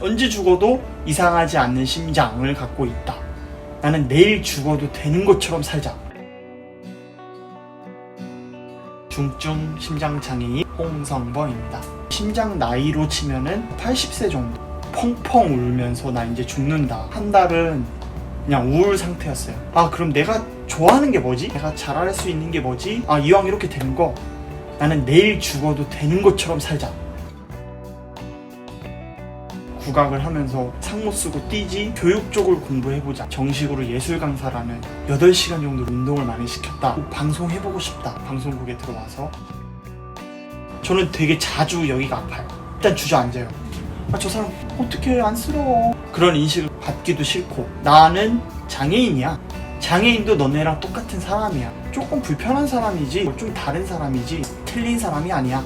언제 죽어도 이상하지 않는 심장을 갖고 있다. 나는 내일 죽어도 되는 것처럼 살자. 중증 심장 장애인 홍성범입니다. 심장 나이로 치면은 80세 정도. 펑펑 울면서 나 이제 죽는다. 한 달은 그냥 우울 상태였어요. 아, 그럼 내가 좋아하는 게 뭐지? 내가 잘할 수 있는 게 뭐지? 아, 이왕 이렇게 되는 거 나는 내일 죽어도 되는 것처럼 살자. 국악을 하면서 상모 쓰고 뛰지 교육 쪽을 공부해보자. 정식으로 예술 강사라면 8시간 정도 운동을 많이 시켰다. 꼭 방송해보고 싶다. 방송국에 들어와서. 저는 되게 자주 여기가 아파요. 일단 주저앉아요. 아 저 사람 어떻게 안쓰러워? 그런 인식을 받기도 싫고. 나는 장애인이야. 장애인도 너네랑 똑같은 사람이야. 조금 불편한 사람이지 좀 다른 사람이지 틀린 사람이 아니야